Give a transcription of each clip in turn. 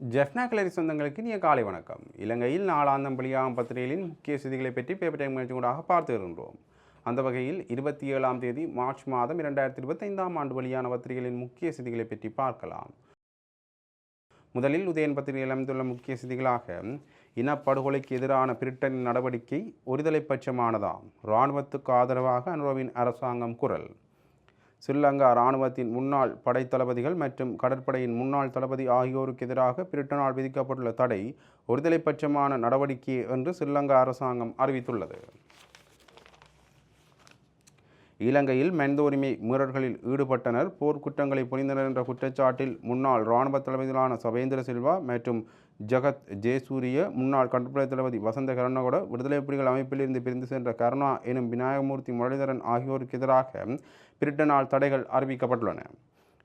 ஜெஃப்னா கிளரி சொந்தங்களுக்கு நீ காலை வணக்கம். இலங்கையில் நாளாந்தம் பலியாகும் பத்திரிகைகளின் முக்கிய செய்திகளை பற்றி பேப்பர் டைம் நிகழ்ச்சிகூடாக பார்த்து வருகின்றோம். அந்த வகையில் இருபத்தி ஏழாம் தேதி மார்ச் மாதம் இரண்டாயிரத்தி இருபத்தைந்தாம் ஆண்டு வழியான பத்திரிகைகளின் முக்கிய செய்திகளை பற்றி பார்க்கலாம். முதலில் உதயன் பத்திரிகையில் அமைந்துள்ள முக்கிய செய்திகளாக இனப்படுகொலைக்கு எதிரான பிரிட்டனின் நடவடிக்கை ஒருதலைப்பட்சமானதாம். இராணுவத்துக்கு ஆதரவாக அனுரோவின் அரசாங்கம் குரல். ஸ்ரீலங்கா இராணுவத்தின் முன்னாள் படைத்தளபதிகள் மற்றும் கடற்படையின் முன்னாள் தளபதி ஆகியோருக்கு எதிராக பிரிட்டனால் விதிக்கப்பட்டுள்ள தடை ஒருதலை பட்சமான நடவடிக்கை என்று ஸ்ரீலங்கா அரசாங்கம் அறிவித்துள்ளது. இலங்கையில் மனித உரிமை மீறல்களில் ஈடுபட்டனர். போர்க்குற்றங்களை புரிந்தனர் என்ற குற்றச்சாட்டில் முன்னாள் இராணுவ தளபதிகளான சவேந்திர சில்வா மற்றும் ஜகத் ஜெயசூரிய முன்னாள் கடற்படை தளபதி வசந்த கருணகோட விடுதலை புலிகள் அமைப்பிலிருந்து பிரிந்து சென்ற கருணா எனும் விநாயகமூர்த்தி முரளிதரன் ஆகியோருக்கு எதிராக பிரிட்டனால் தடைகள் அறிவிக்கப்பட்டுள்ளன.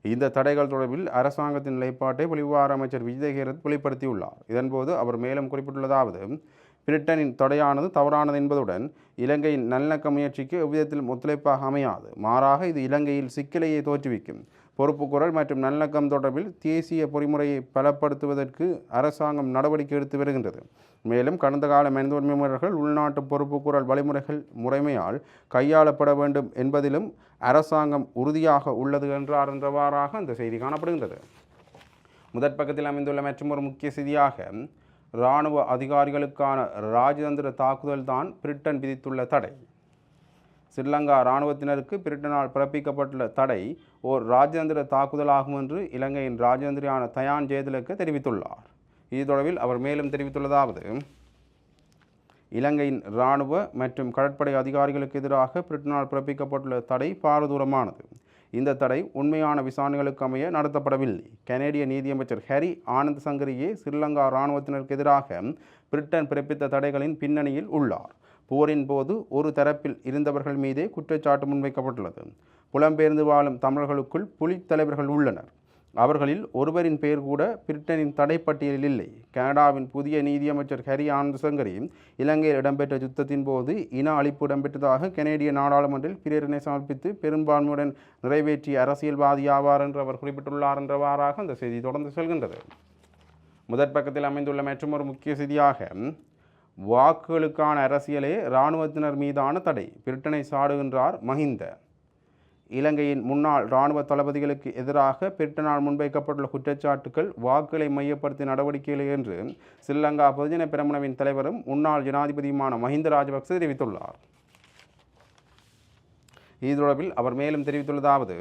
இந்த தடைகள் தொடர்பில் அரசாங்கத்தின் நிலைப்பாட்டை வெளிவார அமைச்சர் விஜய் வெளிப்படுத்தியுள்ளார். இதன்போது அவர் மேலும் குறிப்பிட்டுள்ளதாவது பிரிட்டனின் தடையானது தவறானது என்பதுடன் இலங்கையின் நல்லக்க முயற்சிக்கு எவ்விதத்தில் ஒத்துழைப்பாக அமையாது. மாறாக இது இலங்கையில் சிக்கலையை தோற்றுவிக்கும். பொறுப்புக்குரல் மற்றும் நல்லக்கம் தொடர்பில் தேசிய பொறிமுறையை பலப்படுத்துவதற்கு அரசாங்கம் நடவடிக்கை எடுத்து வருகின்றது. மேலும் கடந்த கால மனித உள்நாட்டு பொறுப்புக்குரல் வழிமுறைகள் முறைமையால் கையாளப்பட வேண்டும் என்பதிலும் அரசாங்கம் உறுதியாக உள்ளது என்றார் என்றவாறாக அந்த செய்தி காணப்படுகின்றது. முதற் பக்கத்தில் அமைந்துள்ள மற்றொரு முக்கிய செய்தியாக இராணுவ அதிகாரிகளுக்கான ராஜதந்திர தாக்குதல் தான் பிரிட்டன் விதித்துள்ள தடை. ஸ்ரீலங்கா இராணுவத்தினருக்கு பிரிட்டனால் பிறப்பிக்கப்பட்டுள்ள தடை ஓர் ராஜதந்திர தாக்குதலாகும் என்று இலங்கையின் ராஜதந்திரியான தயான் ஜெயதிலக்கு தெரிவித்துள்ளார். இது தொடர்பில் அவர் மேலும் தெரிவித்துள்ளதாவது இலங்கையின் இராணுவ மற்றும் கடற்படை அதிகாரிகளுக்கு எதிராக பிரிட்டனால் பிறப்பிக்கப்பட்டுள்ள தடை பாரதூரமானது. இந்த தடை உண்மையான விசாரணைகளுக்கு அமைய நடத்தப்படவில்லை. கனேடிய நீதியமைச்சர் ஹரி ஆனந்த் சங்கரியே ஸ்ரீலங்கா இராணுவத்தினருக்கு எதிராக பிரிட்டன் பிறப்பித்த தடைகளின் பின்னணியில் உள்ளார். போரின் போது ஒரு தரப்பில் இருந்தவர்கள் மீதே குற்றச்சாட்டு முன்வைக்கப்பட்டுள்ளது. புலம்பெயர்ந்து வாழும் தமிழர்களுக்குள் புலித் தலைவர்கள் உள்ளனர். அவர்களில் ஒருவரின் பெயர் கூட பிரிட்டனின் தடைப்பட்டியலில் இல்லை. கனடாவின் புதிய நீதியமைச்சர் ஹரி ஆனந்தசங்கரி இலங்கையில் இடம்பெற்ற யுத்தத்தின் போது இன அழிப்பு இடம்பெற்றதாக கனேடிய நாடாளுமன்றில் பிரேரணை சமர்ப்பித்து பெரும்பான்மையுடன் நிறைவேற்றிய அரசியல்வாதி ஆவார் என்று அவர் குறிப்பிட்டுள்ளார் என்றவாறாக அந்த செய்தி தொடர்ந்து செல்கின்றது. முதற் பக்கத்தில் அமைந்துள்ள மற்றொரு முக்கிய செய்தியாக வாக்குகளுக்கான அரசியலே இராணுவத்தினர் மீதான தடை. பிரிட்டனை சாடுகின்றார் மஹிந்த. இலங்கையின் முன்னாள் இராணுவ தளபதிகளுக்கு எதிராக பிரிட்டனால் முன்வைக்கப்பட்டுள்ள குற்றச்சாட்டுகள் வாக்குகளை மையப்படுத்திய நடவடிக்கைகள் என்று ஸ்ரீலங்கா பொதுஜன பிரமுனவின் தலைவரும் முன்னாள் ஜனாதிபதியுமான மஹிந்த ராஜபக்ச தெரிவித்துள்ளார். இது தொடர்பில் அவர் மேலும் தெரிவித்துள்ளதாவது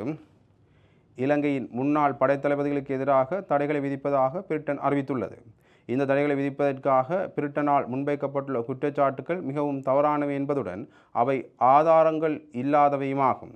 இலங்கையின் முன்னாள் படைத்தளபதிகளுக்கு எதிராக தடைகளை விதிப்பதாக பிரிட்டன் அறிவித்துள்ளது. இந்த தடைகளை விதிப்பதற்காக பிரிட்டனால் முன்வைக்கப்பட்டுள்ள குற்றச்சாட்டுகள் மிகவும் தவறானவை என்பதுடன் அவை ஆதாரங்கள் இல்லாதவையுமாகும்.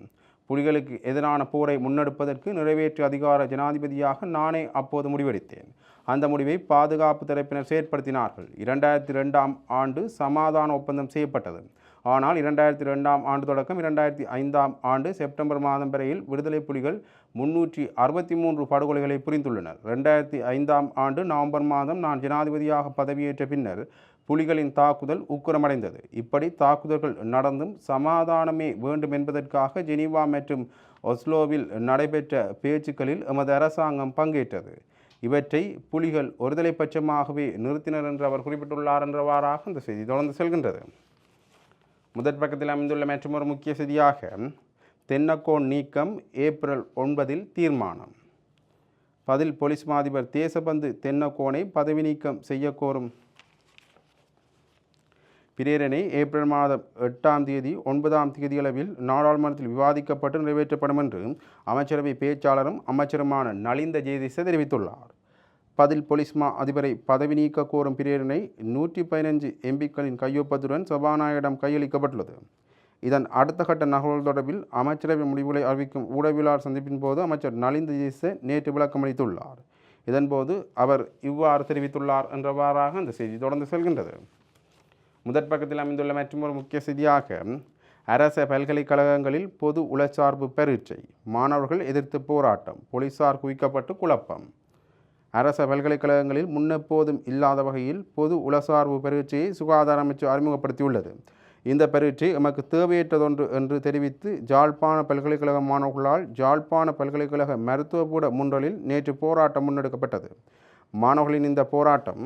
புலிகளுக்கு எதிரான போரை முன்னெடுப்பதற்கு நிறைவேற்று அதிகார ஜனாதிபதியாக நானே அப்போது முடிவெடுத்தேன். அந்த முடிவை பாதுகாப்பு தரப்பினர் செயற்படுத்தினார்கள். இரண்டாயிரத்தி ரெண்டாம் ஆண்டு சமாதான ஒப்பந்தம் செய்யப்பட்டது. ஆனால் இரண்டாயிரத்தி ரெண்டாம் ஆண்டு தொடக்கம் இரண்டாயிரத்தி ஐந்தாம் ஆண்டு செப்டம்பர் மாதம் வரையில் விடுதலை புலிகள் முன்னூற்றி அறுபத்தி மூன்று படுகொலைகளை புரிந்துள்ளனர். ரெண்டாயிரத்தி ஐந்தாம் ஆண்டு நவம்பர் மாதம் நான் ஜனாதிபதியாக பதவியேற்ற பின்னர் புலிகளின் தாக்குதல் உக்கிரமடைந்தது. இப்படி தாக்குதல்கள் நடந்தும் சமாதானமே வேண்டும் என்பதற்காக ஜெனீவா மற்றும் ஒஸ்லோவில் நடைபெற்ற பேச்சுக்களில் எமது அரசாங்கம் பங்கேற்றது. இவற்றை புலிகள் ஒருதலை பட்சமாகவே நிறுத்தினர் என்று அவர் குறிப்பிட்டுள்ளார் என்றவாறாக இந்த செய்தி தொடர்ந்து செல்கின்றது. முதற் பக்கத்தில் அமைந்துள்ள மற்றொரு முக்கிய செய்தியாக தென்னக்கோன் நீக்கம் ஏப்ரல் ஒன்பதில் தீர்மானம். பதில் போலீஸ் மாதிபர் தேசபந்து தென்னக்கோனை பதவி நீக்கம் செய்ய கோரும். பிரேரணை ஏப்ரல் மாதம் எட்டாம் தேதி ஒன்பதாம் தேதியளவில் நாடாளுமன்றத்தில் விவாதிக்கப்பட்டு நிறைவேற்றப்படும் என்று அமைச்சரவை பேச்சாளரும் அமைச்சருமான நலிந்த ஜெயதிச தெரிவித்துள்ளார். பதில் பொலிஸ்மா மா அதிபரை பதவி நீக்க கோரும் பிரேரணை நூற்றி பதினஞ்சு எம்பிக்களின் கையொப்பத்துடன் சபாநாயகரிடம் கையளிக்கப்பட்டுள்ளது. இதன் அடுத்த கட்ட நகவல் தொடர்பில் அமைச்சரவை முடிவுகளை அறிவிக்கும் ஊடகவியலாளர் சந்திப்பின் போது அமைச்சர் நலிந்து ஜெயதிச நேற்று விளக்கமளித்துள்ளார் இதன்போது அவர் இவ்வாறு தெரிவித்துள்ளார் என்றவாறாக அந்த செய்தி தொடர்ந்து செல்கின்றது. முதற் பக்கத்தில் அமைந்துள்ள மற்றொரு முக்கிய செய்தியாக அரச பல்கலைக்கழகங்களில் பொது உளச்சார்பு பரீட்சை மாணவர்கள் எதிர்த்து போராட்டம் போலீசார் குவிக்கப்பட்டு குழப்பம். அரச பல்கலைக்கழகங்களில் முன்னெப்போதும் இல்லாத வகையில் பொது உளசார்பு பரீட்சையை சுகாதார அமைச்சு அறிமுகப்படுத்தியுள்ளது. இந்த பரீட்சை எமக்கு தேவையற்றதொன்று என்று தெரிவித்து ஜாழ்ப்பாண பல்கலைக்கழக மாணவர்களால் ஜாழ்ப்பாண பல்கலைக்கழக மருத்துவபூட முன்றலில் நேற்று போராட்டம் முன்னெடுக்கப்பட்டது. மாணவர்களின் இந்த போராட்டம்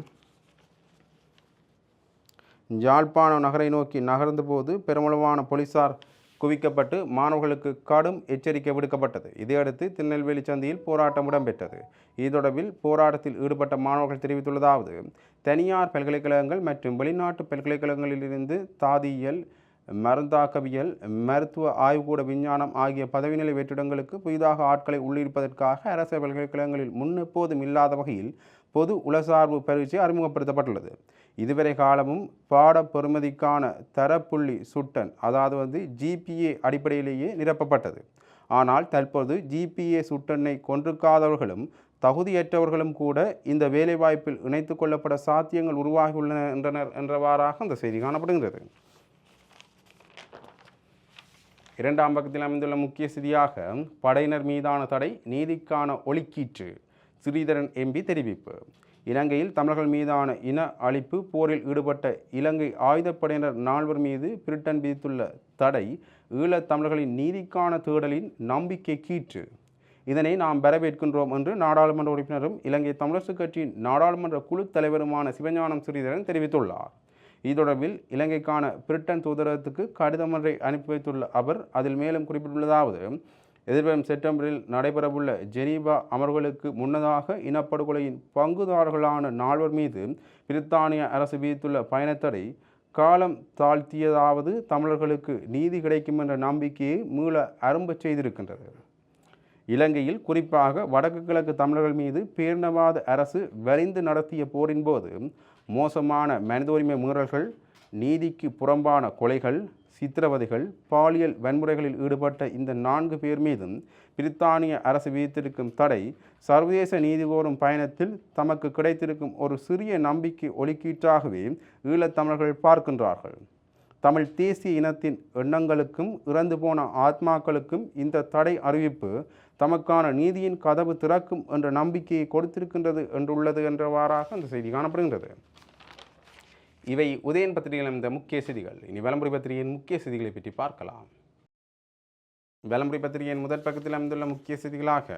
ஜாழ்ப்பாண நகரை நோக்கி நகர்ந்தபோது பெருமளவான போலீசார் குவிக்கப்பட்டு மாணவர்களுக்கு கடும் எச்சரிக்கை விடுக்கப்பட்டது. இதையடுத்து திருநெல்வேலி சந்தையில் போராட்டம் இடம்பெற்றது. இது தொடர்பில் போராட்டத்தில் ஈடுபட்ட மாணவர்கள் தெரிவித்துள்ளதாவது தனியார் பல்கலைக்கழகங்கள் மற்றும் வெளிநாட்டு பல்கலைக்கழகங்களிலிருந்து தாதியியல் மருந்தாக்கவியல் மருத்துவ ஆய்வுக்கூட விஞ்ஞானம் ஆகிய பதவிநிலை வெற்றிடங்களுக்கு புதிதாக ஆட்களை உள்ளிருப்பதற்காக அரசு பல்கலைக்கழகங்களில் முன்னெப்போதும் இல்லாத வகையில் பொது உளசார்பு பரீட்சை அறிமுகப்படுத்தப்பட்டுள்ளது. இதுவரை காலமும் பாட பெறுமதிக்கான தரப்புள்ளி சுட்டன் அதாவது வந்து ஜிபிஏ அடிப்படையிலேயே நிரப்பப்பட்டது. ஆனால் தற்போது ஜிபிஏ சுட்டனை கொன்றுக்காதவர்களும் தகுதியற்றவர்களும் கூட இந்த வேலைவாய்ப்பில் இணைத்து கொள்ளப்பட சாத்தியங்கள் உருவாகியுள்ளன என்றனர் என்றவாறாக அந்த செய்தி காணப்படுகிறது இரண்டாம் பக்கத்தில் அமைந்துள்ள முக்கிய செய்தியாக படையினர் மீதான தடை நீதிக்கான ஒலிக்கீற்று ஸ்ரீதரன் எம்பி தெரிவிப்பு. இலங்கையில் தமிழர்கள் மீதான இன அழிப்பு போரில் ஈடுபட்ட இலங்கை ஆயுதப்படையினர் நால்வர் மீது பிரிட்டன் விதித்துள்ள தடை ஈழத் தமிழர்களின் நீதிக்கான தேடலின் நம்பிக்கை கீற்று. இதனை நாம் வரவேற்கின்றோம் என்று நாடாளுமன்ற உறுப்பினரும் இலங்கை தமிழரசுக் கட்சியின் நாடாளுமன்ற குழு தலைவருமான சிவஞானம் ஸ்ரீதரன் தெரிவித்துள்ளார். இது தொடர்பில் இலங்கைக்கான பிரிட்டன் தூதரகத்துக்கு கடிதம் ஒன்றை அனுப்பி வைத்துள்ள அவர் அதில் மேலும் குறிப்பிட்டுள்ளதாவது எதிர்வரும் செப்டம்பரில் நடைபெறவுள்ள ஜெனீவா அமர்வுகளுக்கு முன்னதாக இனப்படுகொலையின் பங்குதாரர்களான நால்வர் மீது பிரித்தானிய அரசு விதித்துள்ள பயணத்தடை காலம் தாழ்த்தியதாவது தமிழர்களுக்கு நீதி கிடைக்கும் என்ற நம்பிக்கையை மீள அரும்பச் செய்திருக்கின்றது. இலங்கையில் குறிப்பாக வடக்கு கிழக்கு தமிழர்கள் மீது பேரினவாத அரசு வரிந்து நடத்திய போரின் போது மோசமான மனித உரிமை மீறல்கள் நீதிக்கு புறம்பான கொலைகள் சித்திரவதைகள் பாலியல் வன்முறைகளில் ஈடுபட்ட இந்த நான்கு பேர் மீதும் பிரித்தானிய அரசு விதித்திருக்கும் தடை சர்வதேச நீதி கோரும் பயணத்தில் தமக்கு கிடைத்திருக்கும் ஒரு சிறிய நம்பிக்கை ஒலிக்கீட்டாகவே ஈழத்தமிழர்கள் பார்க்கின்றார்கள். தமிழ் தேசிய இனத்தின் எண்ணங்களுக்கும் இறந்து போன ஆத்மாக்களுக்கும் இந்த தடை அறிவிப்பு தமக்கான நீதியின் கதவு திறக்கும் என்ற நம்பிக்கையை கொடுத்திருக்கின்றது என்றுள்ளது என்றவாறாக அந்த செய்தி காணப்படுகின்றது. இவை உதயன் பத்திரிகையில் இந்த முக்கிய செய்திகள். இனி விளம்பரி பத்திரிகையின் முக்கிய செய்திகளை பற்றி பார்க்கலாம். விளம்பரி பத்திரிகையின் முதற் பக்கத்தில் அமைந்துள்ள முக்கிய செய்திகளாக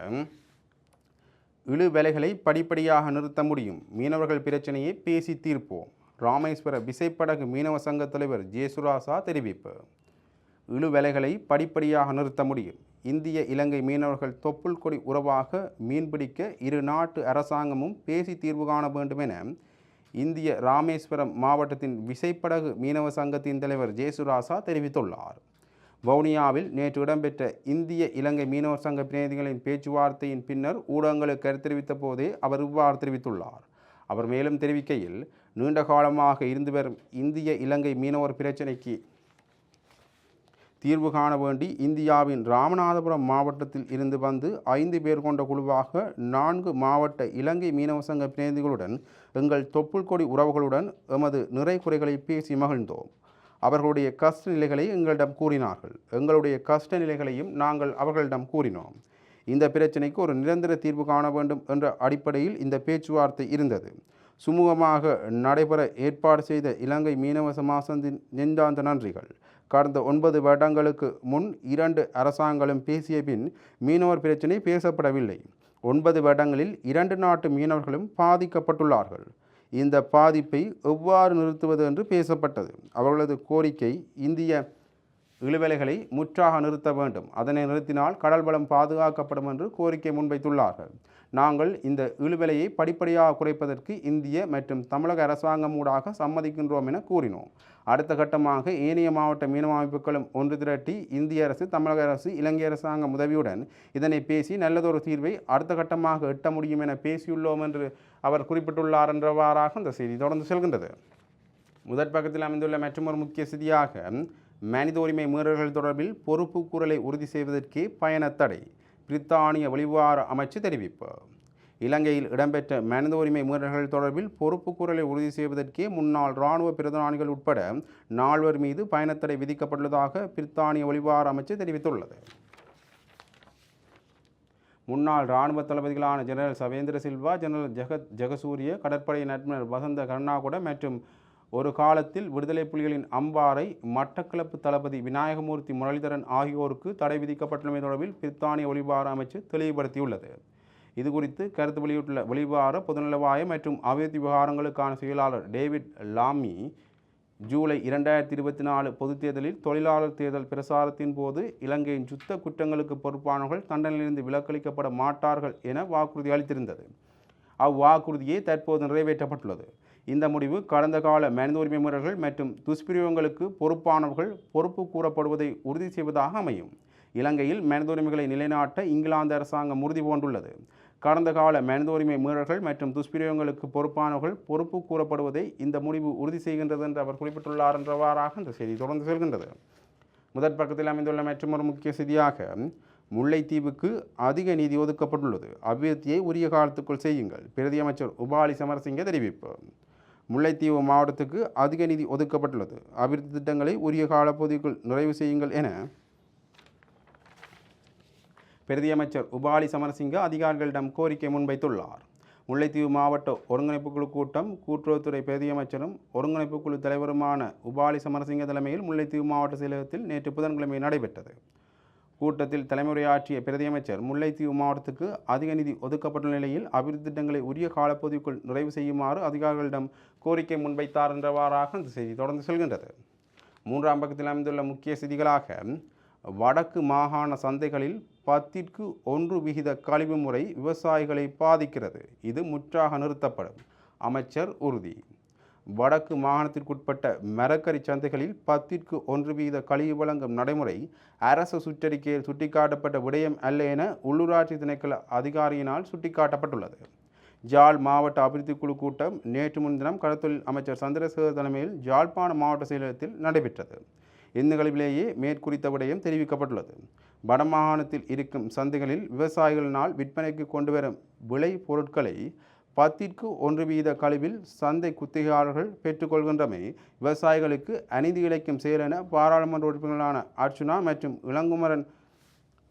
இழு வேலைகளை படிப்படியாக நிறுத்த முடியும். மீனவர்கள் பிரச்சனையை பேசி தீர்ப்போம். ராமேஸ்வர விசைப்படகு மீனவ சங்க தலைவர் ஜேசுராசா தெரிவிப்பு. இழு வேலைகளை படிப்படியாக நிறுத்த முடியும். இந்திய இலங்கை மீனவர்கள் தொப்புள் கொடி உறவாக மீன்பிடிக்க இரு நாட்டு அரசாங்கமும் பேசி தீர்வு காண வேண்டும் என இந்திய ராமேஸ்வரம் மாவட்டத்தின் விசைப்படகு மீனவ சங்கத்தின் தலைவர் ஜேசுராசா தெரிவித்துள்ளார். வவுனியாவில் நேற்று இடம்பெற்ற இந்திய இலங்கை மீனவர் சங்க பிரதிநிதிகளின் பேச்சுவார்த்தையின் பின்னர் ஊடகங்களுக்கு கருத்து தெரிவித்த போதே அவர் இவ்வாறு தெரிவித்துள்ளார். அவர் மேலும் தெரிவிக்கையில் நீண்ட காலமாக இருந்து வரும் இந்திய இலங்கை மீனவர் பிரச்சினைக்கு தீர்வு காண வேண்டி இந்தியாவின் ராமநாதபுரம் மாவட்டத்தில் இருந்து வந்து ஐந்து பேர் கொண்ட குழுவாக நான்கு மாவட்ட இலங்கை மீனவ சங்க பிரதிநிதிகளுடன் எங்கள் தொப்புள் கொடி உறவுகளுடன் எமது நிறை குறைகளை பேசி மகிழ்ந்தோம். அவர்களுடைய கஷ்ட நிலைகளை எங்களிடம் கூறினார்கள். எங்களுடைய கஷ்ட நிலைகளையும் நாங்கள் அவர்களிடம் கூறினோம். இந்த பிரச்சினைக்கு ஒரு நிரந்தர தீர்வு காண வேண்டும் என்ற அடிப்படையில் இந்த பேச்சுவார்த்தை இருந்தது. சுமூகமாக நடைபெற ஏற்பாடு செய்த இலங்கை மீனவ சமாசத்தின் நெஞ்சாந்த நன்றிகள். கடந்த ஒன்பது வருடங்களுக்கு முன் இரண்டு அரசாங்களும் பேசிய பின் மீனவர் பிரச்சினை பேசப்படவில்லை. ஒன்பது வருடங்களில் இரண்டு நாட்டு மீனவர்களும் பாதிக்கப்பட்டுள்ளார்கள். இந்த பாதிப்பை எவ்வாறு நிறுத்துவது என்று பேசப்பட்டது. அவர்களது கோரிக்கை இந்திய இழுவேலைகளை முற்றாக நிறுத்த வேண்டும். அதனை நிறுத்தினால் கடல் வளம் பாதுகாக்கப்படும் என்று கோரிக்கை முன்வைத்துள்ளார்கள். நாங்கள் இந்த இழுவிலையை படிப்படியாக குறைப்பதற்கு இந்திய மற்றும் தமிழக அரசாங்கம் ஊடாக சம்மதிக்கின்றோம் என கூறினோம். அடுத்த கட்டமாக ஏனைய மாவட்ட மீனவ அமைப்புகளும் ஒன்று திரட்டி இந்திய அரசு தமிழக அரசு இலங்கை அரசாங்கம் உதவியுடன் இதனை பேசி நல்லதொரு தீர்வை அடுத்த கட்டமாக எட்ட முடியும் என பேசியுள்ளோம் என்று அவர் குறிப்பிட்டுள்ளார் என்றவாறாக இந்த செய்தி தொடர்ந்து செல்கின்றது. முதற் பக்கத்தில் அமைந்துள்ள மற்றொரு முக்கிய செய்தியாக மனித உரிமை மீறல்கள் தொடர்பில் பொறுப்பு கூறலை உறுதி செய்வதற்கே பயண தடை. பிரித்தானிய வெளிவார அமைச்சு தெரிவிப்பு. இலங்கையில் இடம்பெற்ற மனித உரிமை மீறல்கள் தொடர்பில் பொறுப்புக்கூறலை உறுதி செய்வதற்கே முன்னாள் இராணுவ பிரதானிகள் உட்பட நால்வர் மீது பயணத்தடை விதிக்கப்பட்டுள்ளதாக பிரித்தானிய ஒளிவார அமைச்சு தெரிவித்துள்ளது. முன்னாள் இராணுவ தளபதிகளான ஜெனரல் சவேந்திர சில்வா ஜெனரல் ஜெகத் ஜெகசூரிய கடற்படை நட்பர் வசந்த கருணாகுட மற்றும் ஒரு காலத்தில் விடுதலை புலிகளின் அம்பாறை மட்டக்களப்பு தளபதி விநாயகமூர்த்தி முரளிதரன் ஆகியோருக்கு தடை விதிக்கப்பட்டுள்ளமை தொடர்பில் பிரித்தானிய ஒளிபார அமைச்சு தெளிவுபடுத்தியுள்ளது. இது குறித்து கருத்து வெளியிட்டுள்ள வெளிவார பொதுநலவாய மற்றும் அபிவிருத்தி விவகாரங்களுக்கான செயலாளர் டேவிட் லாமி ஜூலை இரண்டாயிரத்தி இருபத்தி நாலு பொதுத் தேர்தலில் தொழிலாளர் தேர்தல் பிரசாரத்தின் போது இலங்கையின் சுத்த குற்றங்களுக்கு பொறுப்பானவர்கள் தண்டனையிலிருந்து விலக்களிக்கப்பட மாட்டார்கள் என வாக்குறுதி அளித்திருந்தது. அவ்வாக்குறுதியே தற்போது நிறைவேற்றப்பட்டுள்ளது. இந்த முடிவு கடந்த கால மனித உரிமை மீறல்கள் மற்றும் துஷ்பிரயோகங்களுக்கு பொறுப்பானவர்கள் பொறுப்பு கூறப்படுவதை உறுதி செய்வதாக அமையும். இலங்கையில் மனித உரிமைகளை நிலைநாட்ட இங்கிலாந்து அரசாங்கம் உறுதி பூண்டுள்ளது. கடந்த கால மனித உரிமை மீறல்கள் மற்றும் துஷ்பிரயோகங்களுக்கு பொறுப்பானவர்கள் பொறுப்பு கூறப்படுவதை இந்த முடிவு உறுதி செய்கின்றது என்று அவர் குறிப்பிட்டுள்ளார் என்றவாறாக இந்த செய்தி தொடர்ந்து செல்கின்றது. முதற் பக்கத்தில் அமைந்துள்ள மற்றொரு முக்கிய செய்தியாக முல்லைத்தீவுக்கு அதிக நிதி ஒதுக்கப்பட்டுள்ளது. அபிவிருத்தியை உரிய காலத்துக்குள் செய்யுங்கள். பிரதி அமைச்சர் உபாலி சமரசிங்க தெரிவிப்பு. முல்லைத்தீவு மாவட்டத்துக்கு அதிக நிதி ஒதுக்கப்பட்டுள்ளது. அபிவிருத்தி திட்டங்களை உரிய காலப்பகுதிக்குள் நிறைவு செய்யுங்கள் என பிரதியமைச்சர் உபாலி சமரசிங்க அதிகாரிகளிடம் கோரிக்கை முன்வைத்துள்ளார். முல்லைத்தீவு மாவட்ட ஒருங்கிணைப்பு குழு கூட்டம் கூட்டுறவுத்துறை பிரதியமைச்சரும் ஒருங்கிணைப்பு குழு தலைவருமான உபாலி சமரசிங்க தலைமையில் முல்லைத்தீவு மாவட்ட செயலகத்தில் நேற்று புதன்கிழமை நடைபெற்றது. கூட்டத்தில் தலைமுறையாற்றிய பிரதியமைச்சர் முல்லைத்தீவு மாவட்டத்துக்கு அதிக நிதி ஒதுக்கப்பட்டுள்ள நிலையில் அபிவிருத்தி திட்டங்களை உரிய காலப்பகுதிக்குள் நிறைவு செய்யுமாறு அதிகாரிகளிடம் கோரிக்கை முன்வைத்தார் என்றவாறாக இந்த செய்தி தொடர்ந்து செல்கின்றது. மூன்றாம் பக்கத்தில் அமைந்துள்ள முக்கிய செய்திகளாக வடக்கு மாகாண சந்தைகளில் பத்திற்கு ஒன்று விகித கழிவு முறை விவசாயிகளை பாதிக்கிறது. இது முற்றாக நிறுத்தப்படும். அமைச்சர் உறுதி. வடக்கு மாகாணத்திற்குட்பட்ட மரக்கறி சந்தைகளில் பத்திற்கு ஒன்று வீத கழிவு வழங்கும் நடைமுறை அரசு சுற்றறிக்கையில் சுட்டிக்காட்டப்பட்ட விடயம் அல்ல என உள்ளூராட்சி திணைக்கள அதிகாரியினால் சுட்டிக்காட்டப்பட்டுள்ளது. ஜாழ் மாவட்ட அபிவிருத்தி குழு கூட்டம் நேற்று முன்தினம் கடத்தொழில் அமைச்சர் சந்திரசேகர் தலைமையில் ஜாழ்ப்பாண மாவட்ட செயலகத்தில் நடைபெற்றது. இந்நிகழ்விலேயே மேற்குறித்த விடயம் தெரிவிக்கப்பட்டுள்ளது. வடமாகாணத்தில் இருக்கும் சந்தைகளில் விவசாயிகளினால் விற்பனைக்கு கொண்டு வரும் விளை பொருட்களை பத்திற்கு ஒன்று வீத கழிவில் சந்தை குத்தகையாளர்கள் பெற்றுக்கொள்கின்றமை விவசாயிகளுக்கு அநீதி இழைக்கும் செயல் என பாராளுமன்ற உறுப்பினர்களான அர்ச்சுனா மற்றும் இளங்குமரன்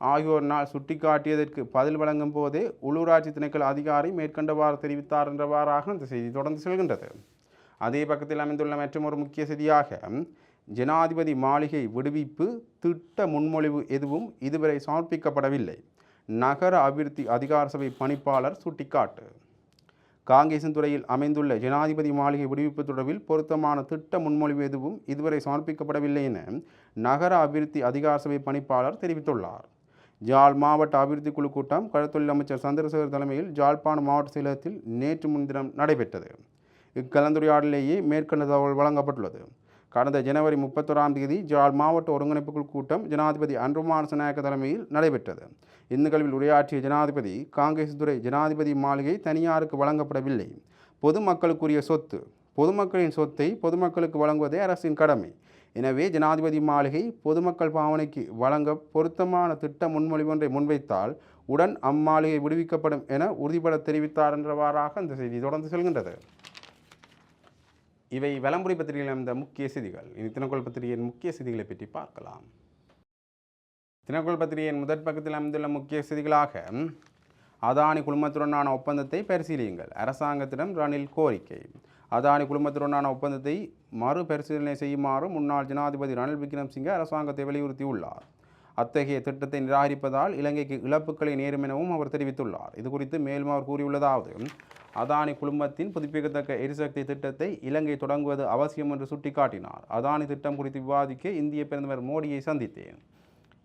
ஆகியோரினால் சுட்டிக்காட்டியதற்கு பதில் வழங்கும் போதே உள்ளூராட்சி திணைக்கள அதிகாரி மேற்கண்டவாறு தெரிவித்தார் என்றவாறாக இந்த செய்தி தொடர்ந்து செல்கின்றது. அதே பக்கத்தில் அமைந்துள்ள மற்றொரு முக்கிய செய்தியாக ஜனாதிபதி மாளிகை விடுவிப்பு திட்ட முன்மொழிவு எதுவும் இதுவரை சமர்ப்பிக்கப்படவில்லை. நகர அபிவிருத்தி அதிகார சபை பணிப்பாளர் சுட்டிக்காட்டு. காங்கேசன் துறையில் அமைந்துள்ள ஜனாதிபதி மாளிகை விடுவிப்பு தொடர்பில் பொருத்தமான திட்ட முன்மொழிவு எதுவும் இதுவரை சமர்ப்பிக்கப்படவில்லை என நகர அபிவிருத்தி அதிகார சபை பணிப்பாளர் தெரிவித்துள்ளார். ஜாழ் மாவட்ட அபிவிருத்தி குழு கூட்டம் கடத்தொழில் அமைச்சர் சந்திரசேகர் தலைமையில் ஜாழ்ப்பாணம் மாவட்ட செயலகத்தில் நேற்று முன்தினம் நடைபெற்றது. இக்கலந்துரையாடலேயே மேற்கண்ட தகவல் வழங்கப்பட்டுள்ளது. கடந்த ஜனவரி முப்பத்தொராம் தேதி ஜாழ் மாவட்ட ஒருங்கிணைப்பு கூட்டம் ஜனாதிபதி அன்ருமான் சநாயக்க தலைமையில் நடைபெற்றது. இந்நிகழ்வில் உரையாற்றிய ஜனாதிபதி காங்கிரஸ் துறை ஜனாதிபதி மாளிகை தனியாருக்கு வழங்கப்படவில்லை. பொதுமக்களுக்குரிய சொத்து பொதுமக்களின் சொத்தை பொதுமக்களுக்கு வழங்குவதே அரசின் கடமை. எனவே ஜனாதிபதி மாளிகை பொதுமக்கள் பாவனைக்கு வழங்க பொருத்தமான திட்ட முன்மொழிவொன்றை முன்வைத்தால் உடன் அம்மாளிகை விடுவிக்கப்படும் என உறுதிபட தெரிவித்தார் என்றவாறாக அந்த செய்தி தொடர்ந்து செல்கின்றது. இவை வலம்புரி பத்திரிகையில் அமைந்த முக்கிய செய்திகள். இனி தினக்கோள் பத்திரிகையின் முக்கிய செய்திகளை பற்றி பார்க்கலாம். தினக்கோள் பத்திரிகையின் முதற் பக்கத்தில் அமைந்துள்ள முக்கிய செய்திகளாக அதானி குழுமத்துடனான ஒப்பந்தத்தை பரிசீலியுங்கள். அரசாங்கத்திடம் ரணில் கோரிக்கை. அதானி குழுமத்துடனான ஒப்பந்தத்தை மறுபரிசீலனை செய்யுமாறு முன்னாள் ஜனாதிபதி ரணில் விக்ரம்சிங்கே அரசாங்கத்தை வலியுறுத்தியுள்ளார். அத்தகைய திட்டத்தை நிராகரிப்பதால் இலங்கைக்கு இழப்புகளை நேரும் எனவும் அவர் தெரிவித்துள்ளார். இது குறித்து மேலும் அவர் கூறியுள்ளதாவது அதானி குழுமத்தின் புதுப்பிக்கத்தக்க எரிசக்தி திட்டத்தை இலங்கை தொடங்குவது அவசியம் என்று சுட்டிக்காட்டினார். அதானி திட்டம் குறித்து விவாதிக்க இந்திய பிரதமர் மோடியை சந்தித்தேன்.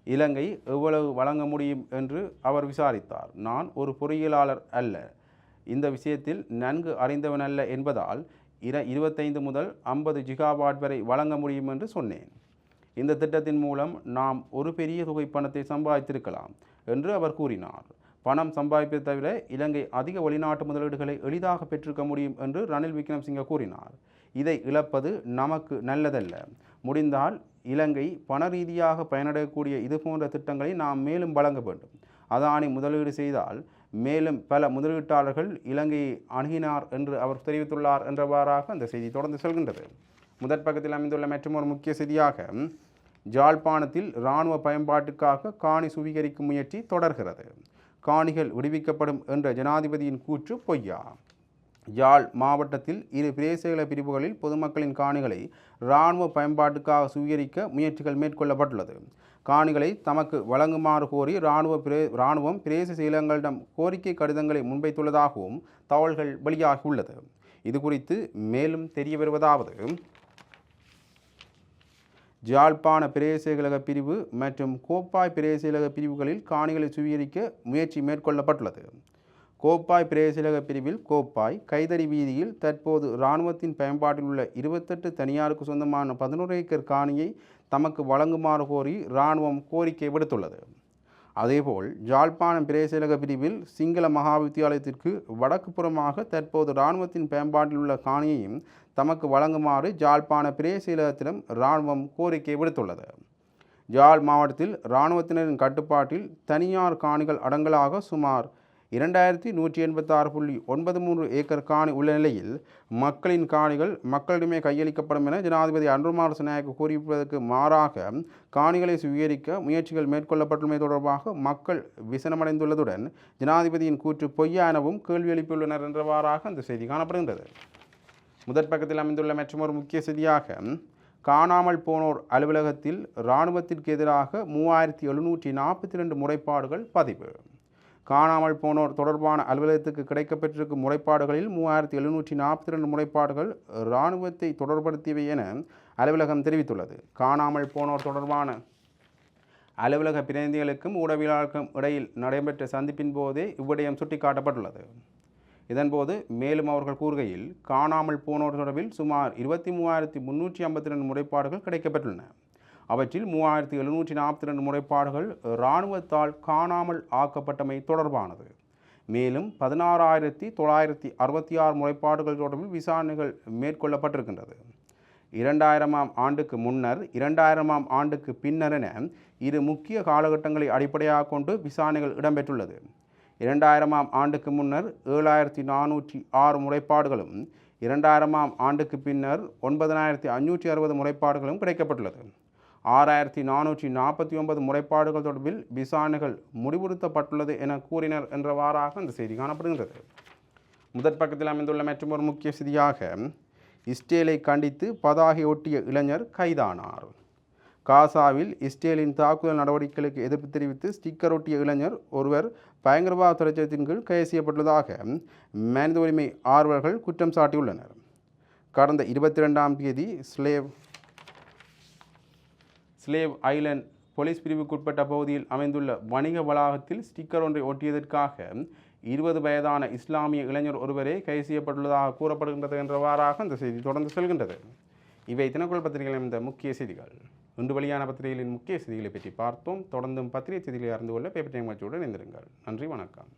இலங்கை எவ்வளவு வழங்க முடியும் என்று அவர் விசாரித்தார். நான் ஒரு பொறியியலாளர் அல்ல. இந்த விஷயத்தில் நன்கு அறிந்தவன் அல்ல என்பதால் இர இருபத்தைந்து முதல் ஐம்பது ஜிகாவாட் வரை வழங்க முடியும் என்று சொன்னேன். இந்த திட்டத்தின் மூலம் நாம் ஒரு பெரிய தொகை பணத்தை சம்பாதித்திருக்கலாம் என்று அவர் கூறினார். பணம் சம்பாதிப்பதை தவிர இலங்கை அதிக வெளிநாட்டு முதலீடுகளை எளிதாக பெற்றிருக்க முடியும் என்று ரணில் விக்ரம்சிங்க கூறினார். இதை இழப்பது நமக்கு நல்லதல்ல. முடிந்தால் இலங்கை பண ரீதியாக பயனடையக்கூடிய இது போன்ற திட்டங்களை நாம் மேலும் வழங்க வேண்டும். அதானி முதலீடு செய்தால் மேலும் பல முதலீட்டாளர்கள் இலங்கையை அணுகினார் என்று அவர் தெரிவித்துள்ளார் என்றவாறாக அந்த செய்தி தொடர்ந்து செல்கின்றது. முதற் பக்கத்தில் அமைந்துள்ள மற்றொரு முக்கிய செய்தியாக ஜாழ்ப்பாணத்தில் இராணுவ பயன்பாட்டுக்காக காணி சுவீகரிக்கும் முயற்சி தொடர்கிறது. காணிகள் விடுவிக்கப்படும் என்ற ஜனாதிபதியின் கூற்று பொய்யா? யாழ் மாவட்டத்தில் இரு பிரதேச பிரிவுகளில் பொதுமக்களின் காணிகளை இராணுவ பயன்பாட்டுக்காக சுவீகரிக்க முயற்சிகள் மேற்கொள்ளப்பட்டுள்ளது. காணிகளை தமக்கு வழங்குமாறு கோரி இராணுவ பிரே இராணுவம் பிரேச செயலங்களிடம் கோரிக்கை கடிதங்களை முன்வைத்துள்ளதாகவும் தகவல்கள் வெளியாகியுள்ளது. இது குறித்து மேலும் தெரிய வருவதாவது ஜாழ்ப்பாண பிரேசேகலக பிரிவு மற்றும் கோப்பாய் பிரேசேலக பிரிவுகளில் காணிகளை சுவீகரிக்க முயற்சி மேற்கொள்ளப்பட்டுள்ளது. கோப்பாய் பிரேசேலக பிரிவில் கோப்பாய் கைதறி வீதியில் தற்போது இராணுவத்தின் பயன்பாட்டில் உள்ள இருபத்தெட்டு தனியாருக்கு சொந்தமான பதினோரு ஏக்கர் காணியை தமக்கு வழங்குமாறு கோரி இராணுவம் கோரிக்கை விடுத்துள்ளது. அதேபோல் ஜாழ்ப்பாணம் பிரேசேலக பிரிவில் சிங்கள மகா வித்தியாலயத்திற்கு வடக்கு புறமாக தற்போது இராணுவத்தின் பயன்பாட்டில் உள்ள காணியையும் தமக்கு வழங்குமாறு ஜாழ்ப்பாண பிரேசேலகத்திடம் இராணுவம் கோரிக்கை விடுத்துள்ளது. ஜாழ் மாவட்டத்தில் இராணுவத்தினரின் கட்டுப்பாட்டில் தனியார் காணிகள் அடங்கலாக சுமார் இரண்டாயிரத்தி நூற்றி எண்பத்தாறு புள்ளி ஒன்பது மூன்று ஏக்கர் காணி உள்ள நிலையில் மக்களின் காணிகள் மக்களிடமே கையளிக்கப்படும் என ஜனாதிபதி அன்ருமார் சிநாயக்கு கூறியிருப்பதற்கு மாறாக காணிகளை சுவீகரிக்க முயற்சிகள் மேற்கொள்ளப்பட்டுள்ளமை தொடர்பாக மக்கள் விசனமடைந்துள்ளதுடன் ஜனாதிபதியின் கூற்று பொய்யா எனவும் கேள்வி எழுப்பியுள்ளனர் என்றவாறாக அந்த செய்தி காணப்படுகின்றது. முதற் பக்கத்தில் அமைந்துள்ள மற்றொரு முக்கிய செய்தியாக காணாமல் போனோர் அலுவலகத்தில் இராணுவத்திற்கு எதிராக மூவாயிரத்தி எழுநூற்றி நாற்பத்தி ரெண்டு முறைப்பாடுகள் பதிவு. காணாமல் போனோர் தொடர்பான அலுவலகத்துக்கு கிடைக்கப்பெற்றிருக்கும் முறைப்பாடுகளில் மூவாயிரத்தி எழுநூற்றி நாற்பத்தி ரெண்டு முறைப்பாடுகள் இராணுவத்தை தொடர்படுத்தியவை என அலுவலகம் தெரிவித்துள்ளது. காணாமல் போனோர் தொடர்பான அலுவலக பிரதிநிதிகளுக்கும் ஊடகவியலாளருக்கும் இடையில் நடைபெற்ற சந்திப்பின் போதே இவ்விடயம் சுட்டிக்காட்டப்பட்டுள்ளது. இதன்போது மேலும் அவர்கள் கூறுகையில் காணாமல் போனோர் தொடர்பில் சுமார் இருபத்தி மூவாயிரத்தி முன்னூற்றி ஐம்பத்தி ரெண்டு முறைப்பாடுகள் கிடைக்கப்பெற்றுள்ளன. அவற்றில் மூவாயிரத்தி எழுநூற்றி நாற்பத்தி ரெண்டு முறைப்பாடுகள் இராணுவத்தால் காணாமல் ஆக்கப்பட்டமை தொடர்பானது. மேலும் பதினாறாயிரத்தி தொள்ளாயிரத்தி அறுபத்தி ஆறு முறைப்பாடுகள் தொடர்பில் விசாரணைகள் மேற்கொள்ளப்பட்டிருக்கின்றது. இரண்டாயிரமாம் ஆண்டுக்கு முன்னர் இரண்டாயிரமாம் ஆண்டுக்கு பின்னர் என இரு முக்கிய காலகட்டங்களை அடிப்படையாக கொண்டு விசாரணைகள் இடம்பெற்றுள்ளது. இரண்டாயிரமாம் ஆண்டுக்கு முன்னர் ஏழாயிரத்தி நானூற்றி ஆறு முறைப்பாடுகளும் இரண்டாயிரமாம் ஆண்டுக்கு பின்னர் ஒன்பதனாயிரத்தி அஞ்சூற்றி அறுபது முறைப்பாடுகளும் கிடைக்கப்பட்டுள்ளது. ஆறாயிரத்தி நானூற்றி நாற்பத்தி ஒன்பது முறைப்பாடுகள் தொடர்பில் விசாரணைகள் முடிவுறுத்தப்பட்டுள்ளது என கூறினர் என்றவாறாக அந்த செய்தி காணப்படுகின்றது. முதற் பக்கத்தில் அமைந்துள்ள மற்றொரு முக்கிய செய்தியாக இஸ்ரேலை கண்டித்து பதாகை ஒட்டிய இளைஞர் கைதானார். காசாவில் இஸ்ரேலின் தாக்குதல் நடவடிக்கைகளுக்கு எதிர்ப்பு தெரிவித்து ஸ்டிக்கர் ஒட்டிய இளைஞர் ஒருவர் பயங்கரவாத தொலைச்சத்தின் கீழ் கைது செய்யப்பட்டுள்ளதாக மனித உரிமை ஆர்வலர்கள் குற்றம் சாட்டியுள்ளனர். கடந்த இருபத்தி ரெண்டாம் தேதி ஸ்லேவ் ஸ்லேவ் ஐலண்ட் போலீஸ் பிரிவுக்குட்பட்ட பகுதியில் அமைந்துள்ள வணிக வளாகத்தில் ஸ்டிக்கர் ஒன்றை ஒட்டியதற்காக இருபது வயதான இஸ்லாமிய இளைஞர் ஒருவரே கைது செய்யப்பட்டுள்ளதாக கூறப்படுகின்றது என்றவாறாக அந்த செய்தி தொடர்ந்து செல்கின்றது. இவை தினக்குள் பத்திரிகைகளின் இந்த முக்கிய செய்திகள். இன்று வெளியான பத்திரிகைகளின் முக்கிய செய்திகளை பற்றி பார்த்தோம். தொடர்ந்தும் பத்திரிகை செய்திகளை அறிந்து கொள்ள பேப்பர் டைம் இணைந்திருங்கள். நன்றி வணக்கம்.